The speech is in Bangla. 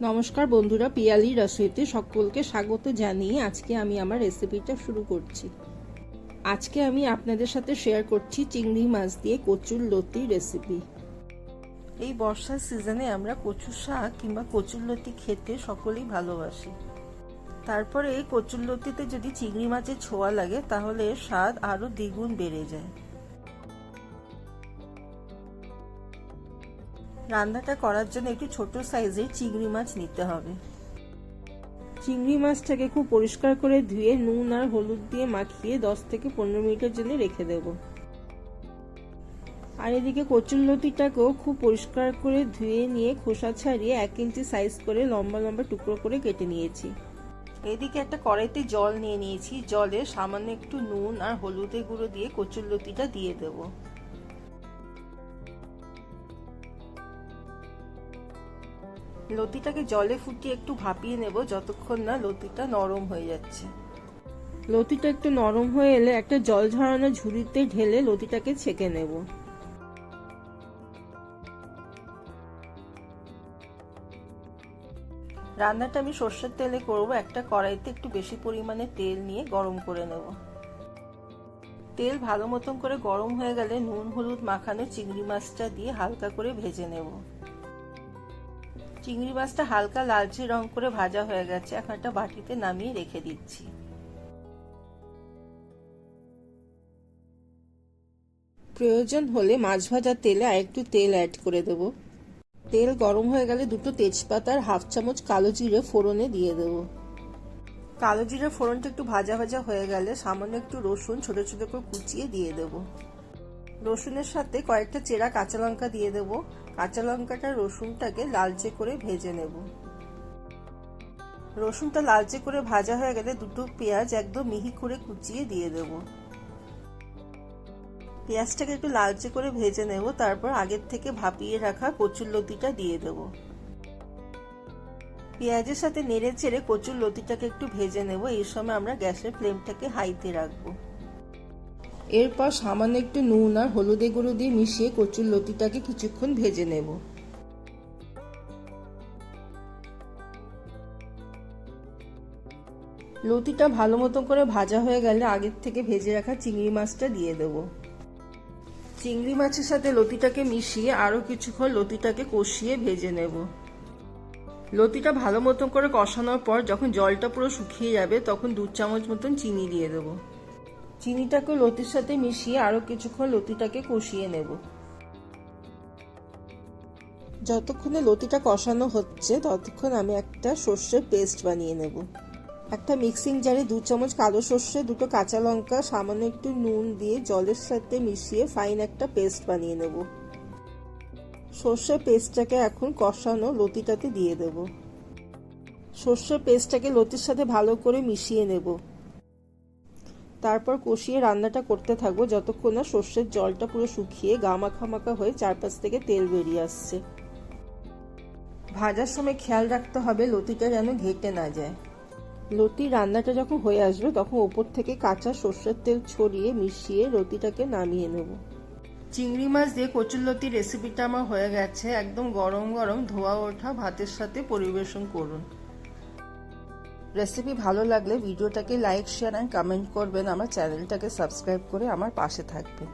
নমস্কার বন্ধুরা, পিয়ালি রসইতে সকলকে স্বাগত জানিয়ে আজকে আমি আমার রেসিপিটা শুরু করছি। আজকে আমি আপনাদের সাথে শেয়ার করছি চিংড়ি মাছ দিয়ে কচুর লতি রেসিপি এই বর্ষার সিজনে আমরা কচু শাক কিংবা কচুর লতি খেতে সকলেই ভালোবাসি। তারপরে এই কচুর লতিতে যদি চিংড়ি মাছের ছোঁয়া লাগে, তাহলে স্বাদ আরও দ্বিগুণ বেড়ে যায়। রান্নাটা করার জন্য একটু ছোট সাইজের চিংড়ি মাছ নিতে হবে। চিংড়ি মাছটাকে খুব পরিষ্কার করে ধুয়ে নুন আর হলুদ দিয়ে মাখিয়ে দশ থেকে পনেরো মিনিটের জন্য রেখে দেব। আর এদিকে কচুরলতিটাকেও খুব পরিষ্কার করে ধুয়ে নিয়ে খোসা ছাড়িয়ে এক ইঞ্চি সাইজ করে লম্বা লম্বা টুকরো করে কেটে নিয়েছি। এদিকে একটা কড়াইতে জল নিয়ে নিয়েছি। জলে সামান্য একটু নুন আর হলুদের গুঁড়ো দিয়ে কচুরলতিটা দিয়ে দেবো। লতিটাকে জলে ফুটিয়ে একটু ভাপিয়ে নেব যতক্ষণ না লতিটা নরম হয়ে যাচ্ছে। লতিটা একটু নরম হয়ে এলে একটা জল ঝরানো ঝুড়িতে ঢেলে লতিটাকে ছেঁকে নেব। রান্নাটা আমি সর্ষের তেলে করব একটা কড়াইতে একটু বেশি পরিমাণে তেল নিয়ে গরম করে নেব। তেল ভালো মতন করে গরম হয়ে গেলে নুন হলুদ মাখানো চিংড়ি মাছটা দিয়ে হালকা করে ভেজে নেব। চিংড়ি মাছটা হালকা লালচে রং করে ভাজা হয়ে গেছে। এখন একটা বাটিতে নামিয়ে রেখে দিচ্ছি। প্রয়োজন হলে মাছ ভাজা তেলে আর একটু তেল অ্যাড করে দেব। তেল গরম হয়ে গেলে দুটো তেজপাতার হাফ চামচ কালো জিরে ফোড়নে দিয়ে দেব। কালো জিরে ফোড়নটা একটু ভাজা ভাজা হয়ে গেলে সামান্য একটু রসুন ছোট ছোট করে কুচিয়ে দিয়ে দেব। রসুনের সাথে কয়েকটা চেরা কাঁচা লঙ্কা দিয়ে দেবো। কাঁচা লঙ্কাটা রসুনটাকে লালচে করে ভেজে নেব। রসুনটা লালচে করে ভাজা হয়ে গেলে দুটো পেঁয়াজ একদম মিহি করে কুচিয়ে দিয়ে দেব। পেঁয়াজটাকে একটু লালচে করে ভেজে নেব, তারপর আগের থেকে ভাপিয়ে রাখা কচুর লতিটা দিয়ে দেব। পেঁয়াজের সাথে নেড়ে চেড়ে কচুর লতিটাকে একটু ভেজে নেব। এই সময় আমরা গ্যাসের ফ্লেমটাকে হাইতে রাখব। এরপর সামান্য একটু নুন আর হলুদে গুঁড়ো দিয়ে মিশিয়ে কচুর লতিটাকে কিছুক্ষণ ভেজে নেব। লতিটা ভালো মতো করে ভাজা হয়ে গেলে আগের থেকে ভেজে রাখা চিংড়ি মাছটা দিয়ে দেব। চিংড়ি মাছের সাথে লতিটাকে মিশিয়ে আরও কিছুক্ষণ লতিটাকে কষিয়ে ভেজে নেব। লতিটা ভালো মতন করে কষানোর পর যখন জলটা পুরো শুকিয়ে যাবে তখন দু চামচ মতন চিনি দিয়ে দেবো। চিনিটাকে লতির সাথে মিশিয়ে আরও কিছুক্ষণ লতিটাকে কষিয়ে নেব। যতক্ষণে লতিটা কষানো হচ্ছে, ততক্ষণ আমি একটা সর্ষের পেস্ট বানিয়ে নেব। একটা মিক্সিং জারে দু চামচ কালো সর্ষে, দুটো কাঁচা লঙ্কা, সামান্য একটু নুন দিয়ে জলের সাথে মিশিয়ে ফাইন একটা পেস্ট বানিয়ে নেব। সর্ষের পেস্টটাকে এখন কষানো লতিটাতে দিয়ে দেব। সর্ষের পেস্টটাকে লতির সাথে ভালো করে মিশিয়ে নেব। তারপর কষিয়ে রান্নাটা করতে থাকব যতক্ষণ না সর্ষের জলটা পুরো শুকিয়ে গা মাখা মাখা হয়ে চারপাশ থেকে তেল বেরিয়ে আসছে। ভাজার সময় খেয়াল রাখতে হবে লতিটা যেন ঘেটে না যায়। লতি রান্নাটা যখন হয়ে আসবে তখন ওপর থেকে কাঁচা সর্ষের তেল ছড়িয়ে মিশিয়ে লতিটাকে নামিয়ে নেব। চিংড়ি মাছ দিয়ে কচুর লতি রেসিপিটা আমার হয়ে গেছে। একদম গরম গরম ধোয়া ওঠা ভাতের সাথে পরিবেশন করুন। রেসিপি ভালো লাগলে ভিডিওটাকে লাইক শেয়ার অ্যান্ড কমেন্ট করবেন। আমার চ্যানেলটাকে সাবস্ক্রাইব করে আমার পাশে থাকবেন।